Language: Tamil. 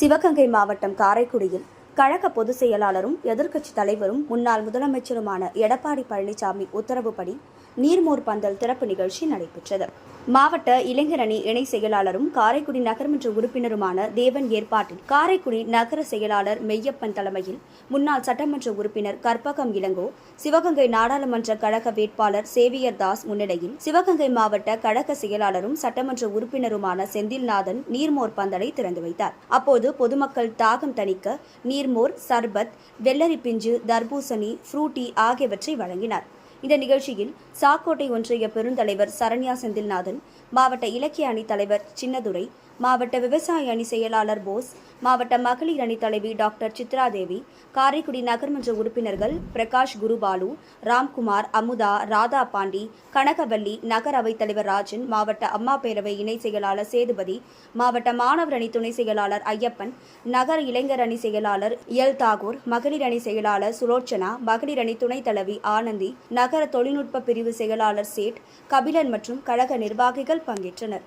சிவகங்கை மாவட்டம் காரைக்குடியில் கழக பொதுச் செயலாளரும் எதிர்க்கட்சித் தலைவரும் முன்னாள் முதலமைச்சருமான எடப்பாடி பழனிசாமி உத்தரவுப்படி நீர்மோர் பந்தல் திறப்பு நிகழ்ச்சி நடைபெற்றது. மாவட்ட இளைஞரணி இணை செயலாளரும் காரைக்குடி நகர்மன்ற உறுப்பினருமான தேவன் ஏற்பாட்டில் காரைக்குடி நகர செயலாளர் மெய்யப்பன் தலைமையில் முன்னாள் சட்டமன்ற உறுப்பினர் கற்பகம் இளங்கோ சிவகங்கை நாடாளுமன்ற கழக வேட்பாளர் சேவியர் தாஸ் முன்னிலையில் சிவகங்கை மாவட்ட கழக செயலாளரும் சட்டமன்ற உறுப்பினருமான செந்தில்நாதன் நீர்மோர் பந்தலை திறந்து வைத்தார். அப்போது பொதுமக்கள் தாகம் தணிக்க நீர்மோர் சர்பத் வெள்ளரி பிஞ்சு தர்பூசணி ஃப்ரூட்டி ஆகியவற்றை வழங்கினார். இந்த நிகழ்ச்சியில் சாக்கோட்டை ஒன்றிய பெருந்தலைவர் சரண்யா செந்தில்நாதன் மாவட்ட இலக்கிய அணி தலைவர் சின்னதுரை மாவட்ட விவசாய அணி செயலாளர் போஸ் மாவட்ட மகளிர் அணி தலைவி டாக்டர் சித்ராதேவி காரைக்குடி நகர்மன்ற உறுப்பினர்கள் பிரகாஷ் குருபாலு ராம்குமார் அமுதா ராதா பாண்டி கனகவல்லி நகர அவைத் தலைவர் ராஜன் மாவட்ட அம்மா பேரவை இணை செயலாளர் சேதுபதி மாவட்ட மாணவர் அணி துணை செயலாளர் ஐயப்பன் நகர இளைஞர் அணி செயலாளர் எல் தாகூர் மகளிர் அணி செயலாளர் சுலோச்சனா மகளிர் அணி துணைத் தலைவி ஆனந்தி நகர தொழில்நுட்ப பிரிவு செயலாளர் சேட் கபிலன் மற்றும் கழக நிர்வாகிகள் பங்கேற்றனர்.